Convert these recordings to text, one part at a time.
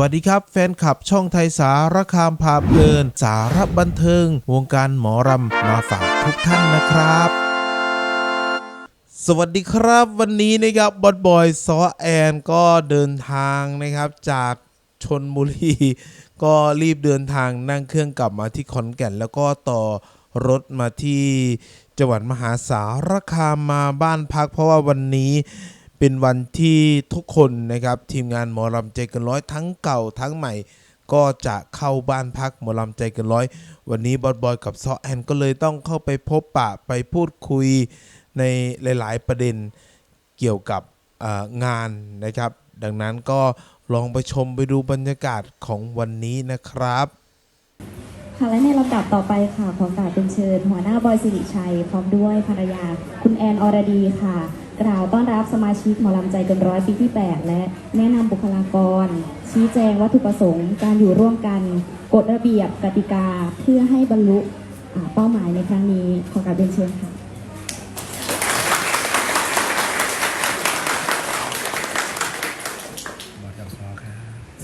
วัสดีครับ แฟนคลับช่องไทยสารคามพาเพลิน สารบันเทิง วงการหมอรำมาฝากทุกท่านนะครับสวัสดีครับวันนี้นะครับบอสบอยซอแอนก็เดินทางนะครับ จากชนบุรีก็รีบเดินทางนั่งเครื่องกลับมาที่ขอนแก่น แล้วก็ต่อรถมาที่จังหวัดมหาสารคามมาบ้านพัก เพราะว่าวันนี้ เป็นวันที่ทุกคนนะครับทีมงานหมอลำใจเกินร้อยทั้งเก่าทั้งใหม่ ก็จะเข้าบ้านพักหมอลำใจเกินร้อย วันนี้บอสบอยกับซอแอนก็เลยต้องเข้าไปพบปะไปพูดคุยในหลาย ๆ ประเด็นเกี่ยวกับงานนะครับ ดังนั้นก็ลองไปชมไปดูบรรยากาศของวันนี้นะครับค่ะและในลำดับต่อไปค่ะขอกราบเป็นเชิญ หัวหน้าบอยสิริชัย พร้อมด้วยภรรยาคุณแอนอรดีค่ะ กล่าวต้อนรับสมาชิกหมอลำใจเกินร้อยปีที่ 8 และแนะนำบุคลากร ชี้แจงวัตถุประสงค์ การอยู่ร่วมกันกฎระเบียบกติกาเพื่อให้บรรลุอ่าเป้าหมายในครั้งนี้ขอกราบเป็นเชิญค่ะ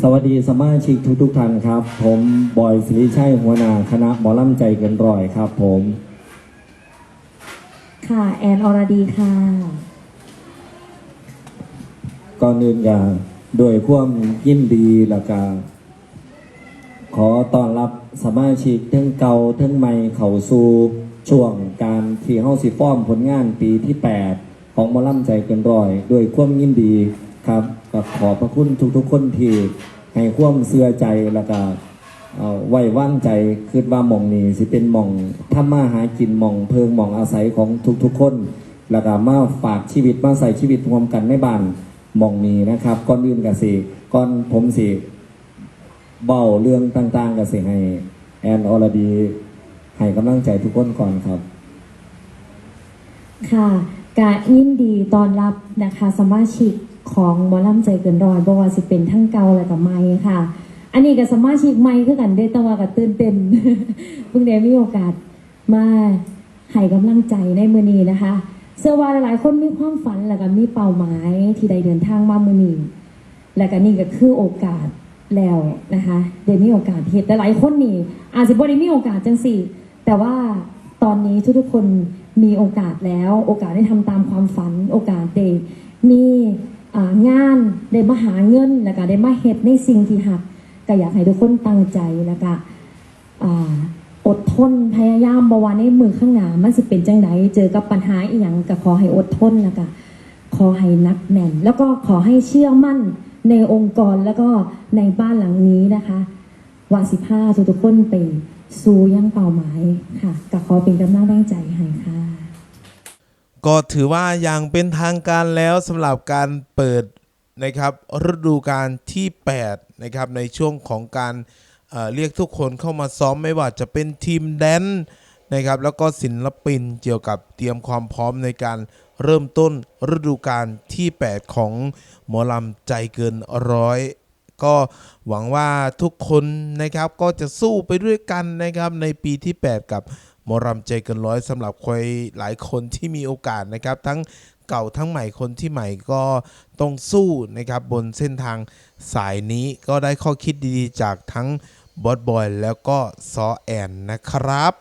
สวัสดีสมาชิกทุกทุกๆท่านครับ ผมบอยสิริชัยหัวหน้าคณะหมอลำใจเกินร้อยครับผม ค่ะ แอนอรดีค่ะ ก่อนอื่นอย่างโดวยความยินดีแล้วก็ขอต้อนรับสมาชิกทั้งเก่าทั้งใหม่เข้าสู่ช่วงการที่เฮาสิฟ้อมผลงานปีที่ 8 ของมอลำใจเกินร้อย ด้วยความยินดีครับก็ขอพระคุณทุกๆคนที่ให้ความเสื่อใจแล้วก็เอาไว้ว่างใจคิดว่าหม่องนี้สิเป็นหม่องถ้ามาหากินหม่องเพิงหม่องอาศัยของทุกๆคน แล้วก็มาฝากชีวิตมาใส่ชีวิตรวมกันในบ้าน มองนี้นะครับก่อนอื่นกับสิก่อนผมสิเบ้าเรื่องต่างๆกับสิให้แอนอรดีให้กำลังใจทุกคนก่อนครับ ค่ะกะยินดีตอนรับนะคะสมาชิกของหมอลำใจเกินร้อยบว่าสิเป็นทั้งเก่าและกับใหม่ค่ะ อันนี้กับสมาชิกใหม่คือกันได้ตัวากับตื่นเต้นเพิ่งได้มีโอกาสมาให้กำลังใจในมือนี้นะคะ เชื่อว่าหลายๆ คนมีความฝันและก็มีเป้าหมายที่ได้เดินทางมามือนี้และก็นี่ก็คือโอกาสแล้วนะคะได้มีโอกาสเฮ็ดแต่หลายคนนี่ อาจจะบ่ได้มีโอกาสจังสี่ แต่ว่าตอนนี้ทุกๆคนมีโอกาสแล้ว โอกาสได้ทำตามความฝัน โอกาสได้มีงานได้มาหาเงินแล้วก็ได้มาเฮ็ดในสิ่งที่หักก็อยากให้ทุกคนตั้งใจแล้วก็ อดทนพยายามบว่าในมือข้างหน้ามันสิเป็นจังไดเจอกับปัญหาอีหยังก็ขอให้อดทนแล้วก็ขอให้นักแน่น แล้วก็ขอให้เชื่อมั่นในองค์กรแล้วก็ในบ้านหลังนี้นะคะว่าสิบห้าทุกคนไปสู่ยังเป้าหมายค่ะก็ขอเป็นกำลังแรงใจให้ค่ะ ก็ถือว่าอย่างเป็นทางการแล้วสำหรับการเปิดนะครับฤดูกาลที่ 8 นะครับในช่วงของการ เรียกทุกคนเข้ามาซ้อมไม่ว่าจะเป็นทีมแดนนะครับแล้วก็ศิลปินเกี่ยวกับเตรียมความพร้อมในการเริ่มต้นฤดูกาลที่ 8 ของหมอลำใจเกินร้อยก็หวังว่าทุกคนนะครับก็จะสู้ไปด้วยกันนะครับในปีที่ 8 กับหมอรำใจเกินร้อยสำหรับใครหลายคนที่มีโอกาสนะครับ ทั้งเก่าทั้งใหม่คนที่ใหม่ก็ต้องสู้นะครับบนเส้นทางสายนี้ก็ได้ข้อคิดดีๆ จากทั้ง บอสบอยแล้วก็ซอแอนนะครับ